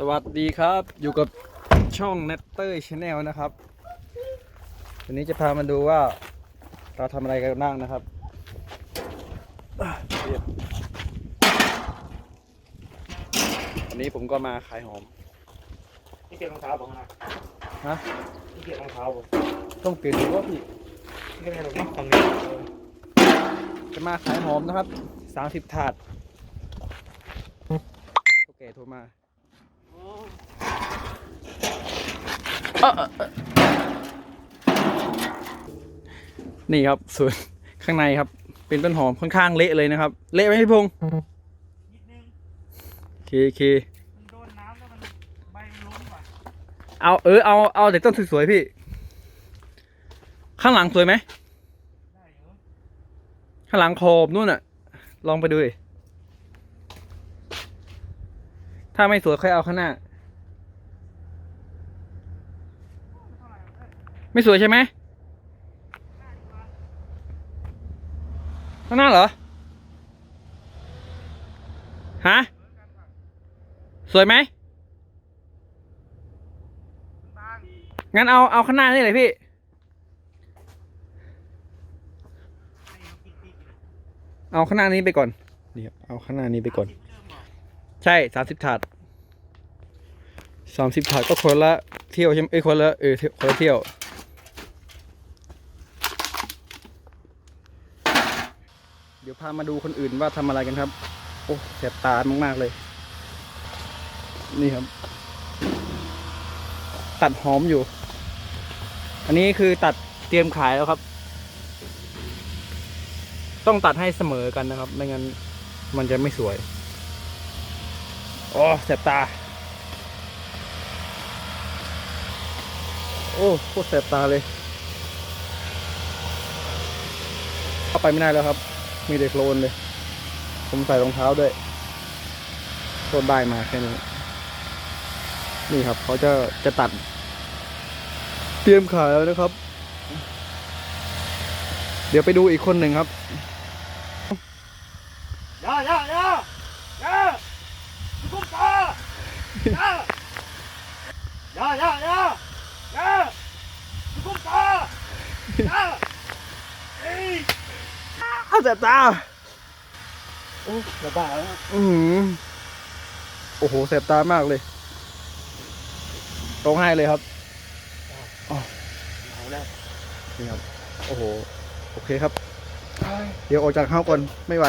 สวัสดีครับอยู่กับช่อง n e t t e r Channel นะครับ วันนี้จะพามาดูว่าเราทำอะไรกันบ้างนะครับอะเรียบวันนี้ผมก็มาขายหอมนี่เปลี่ยนรองเท้าผมนะฮะนี่เปลี่ยนรองเท้าผมต้องเปลี่ยนหรือว่าพี่นี่ไม่ใช่หรอกนี่ฝั่งนี้เออจะมาขายหอมนะครับสามสิบถาดโอเคโทรมา นี่ครับส่วนข้างในครับ เป็นต้นหอมค่อนข้างเละเลยนะครับ เละไหมพี่พงษ์นิดนึงโอเคโอเคมันโดนน้ำแล้วมันใบมันล้มว่ะเอาเออเอาเอาแต่ต้นสวยๆพี่ ข้างหลังสวยไหมได้อยู่ข้างหลังโคบนู่นน่ะลองไปดูดิ ถ้าไม่สวยค่อยเอาข้างหน้า ไม่สวยใช่ไหมข้างหน้าเหรอ ฮะ สวยไหม งั้นเอาเอาข้างหน้านี่เลยพี่ เอาข้างหน้านี้ไปก่อนนี่ครับเอาข้างหน้านี้ไปก่อน ใช่สามสิบถาดสามสิบถาดก็คนละเที่ยวใช่ไหมเอ้ยคนละเออคนละเที่ยว เดี๋ยวพามาดูคนอื่นว่าทำอะไรกันครับ โอ้แสบตามากๆเลย นี่ครับ ตัดหอมอยู่ อันนี้คือตัดเตรียมขายแล้วครับ ต้องตัดให้เสมอกันนะครับ ไม่งั้นมันจะไม่สวย โอ้แสบตา โอ้โคตรแสบตาเลย เข้าไปไม่ได้แล้วครับ มีแต่โคลนเลย ผมใส่รองเท้าด้วยโคตรได้มาแค่นี้ นี่ครับเขาจะจะตัด เตรียมขายแล้วนะครับ เดี๋ยวไปดูอีกคนหนึ่งครับ อย่าอย่าอย่าอย่าทุกตาอ ยายายายาอย่าทุกตายาเอ้ยอ้าวแสบตาโอ้ระบาดแล้วอือหือโอ้โหแสบตามากเลยร้องไห้เลยครับเอาแล้วนี่ครับ โอ้โห โอเคครับ เดี๋ยวออกจากเฮ้าก่อน ไม่ไหว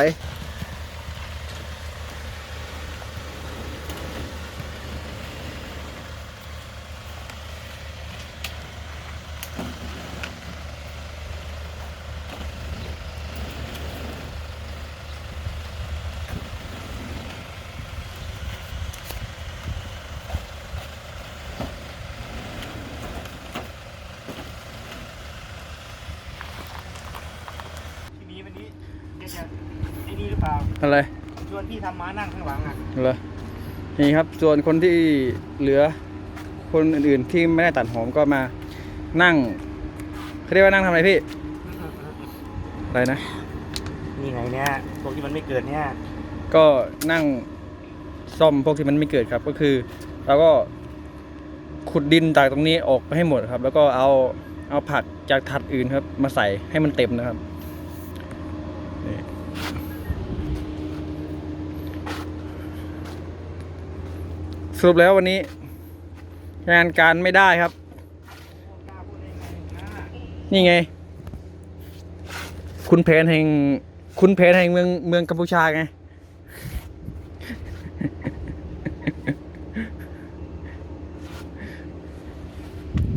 ทีนี้วันนี้เดี๋ยวจะไอ้นี่หรือเปล่าอะไรชวนพี่ทำม้านั่งข้างหลังอะเหรอนี่ครับ ส่วนคนที่เหลือคนอื่นๆที่ไม่ได้ตัดหอมก็มานั่งเขาเรียกว่านั่งทำอะไรพี่ อะไรนะ นี่ไงเนี่ยพวกที่มันไม่เกิดเนี่ย ก็นั่งซ่อมพวกที่มันไม่เกิดครับ ก็คือเราก็ขุดดินจากตรงนี้ออกไปให้หมดครับ แล้วก็เอาเอาผักจากถัดอื่นครับ มาใส่ให้มันเต็มนะครับ สรุปแล้ววันนี้ งานการไม่ได้ครับ นี่ไง คุณแผนแห่ง คุณแผนแห่งเมืองเมืองกัมพูชาไง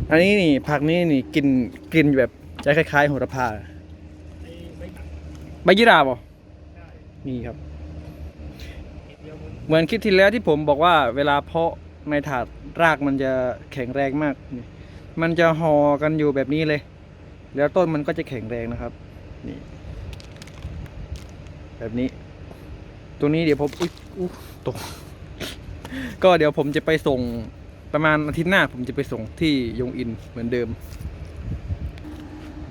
อันนี้นี่ผักนี้นี่กินกินแบบจะคล้ายๆโหระพาใบยี่ราบ่นี่ครับ เหมือนคลิปที่แล้วที่ผมบอกว่าเวลาเพาะในถาดรากมันจะแข็งแรงมาก มันจะห่อกันอยู่แบบนี้เลย แล้วต้นมันก็จะแข็งแรงนะครับ นี่ แบบนี้ ตัวนี้เดี๋ยวผมอุ๊ยอุ๊ตก ก็เดี๋ยวผมจะไปส่งประมาณอาทิตย์หน้า ผมจะไปส่งที่ยงอินเหมือนเดิม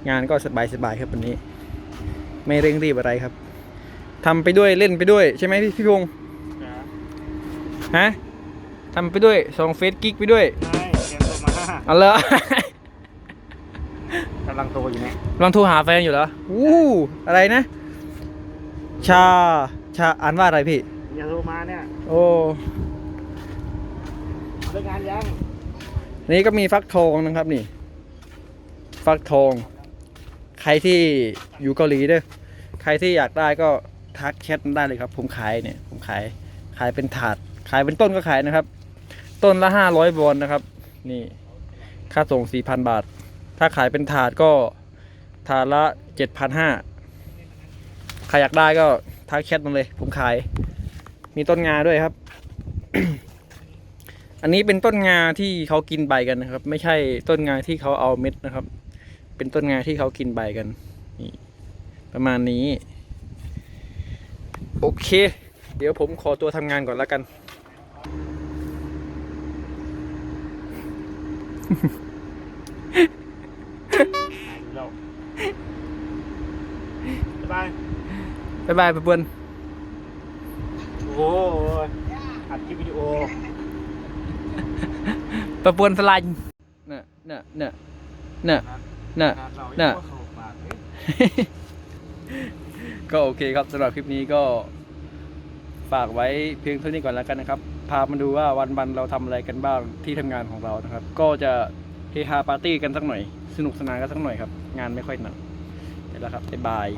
งานก็สบายสบายๆครับวันนี้ ไม่เร่งรีบอะไรครับทำไปด้วยเล่นไปด้วยใช่ไหมพี่พงษ์ ฮะทำไปด้วยส่งเฟซกิ๊กไปด้วยไม่เตรียมตัวมาเอาละกำลังโตอยู่เนี่ยลองโทรหาแฟนอยู่เหรออู้อะไรนะ ชา ชาอ่านว่าอะไรพี่ อย่าโทรมาเนี่ยโอ้ เลิกงานยังนี่ก็มีฟักทองนะครับนี่ ฟักทอง ใครที่อยู่เกาหลีเด้อใครที่อยากได้ก็ทักแชทมาได้เลยครับ ผมขายเนี่ย ผมขาย ขายเป็นถาด ขายเป็นต้นก็ขายนะครับ ต้นละห้าร้อยวอนนะครับ นี่ค่าส่งสี่พันบาท ถ้าขายเป็นถาดก็ถาดละเจ็ดพันห้าใครอยากได้ก็ทักแชทมาเลย ผมขาย มีต้นงาด้วยครับ อันนี้เป็นต้นงาที่เขากินใบกันนะครับ ไม่ใช่ต้นงาที่เขาเอาเม็ดนะครับ เป็นต้นงาที่เขากินใบกันนี่ประมาณนี้ โอเค เดี๋ยวผมขอตัวทำงานก่อนแล้วกัน เราบ๊ายบายบ๊ายบายเพื่อนโอ้ยอัดคลิปวิดีโอปะปวนสลันน่ะน่ะน่ะน่ะน่ะน่ะก็โอเคครับสำหรับคลิปนี้ก็ ฝากไว้เพียงเท่านี้ก่อนแล้วกันนะครับ พามาดูว่าวันวันเราทำอะไรกันบ้างที่ทำงานของเรานะครับ ก็จะเฮฮาปาร์ตี้กันสักหน่อย สนุกสนานกันสักหน่อยครับ งานไม่ค่อยหนักเสร็จแล้วครับบ๊ายบาย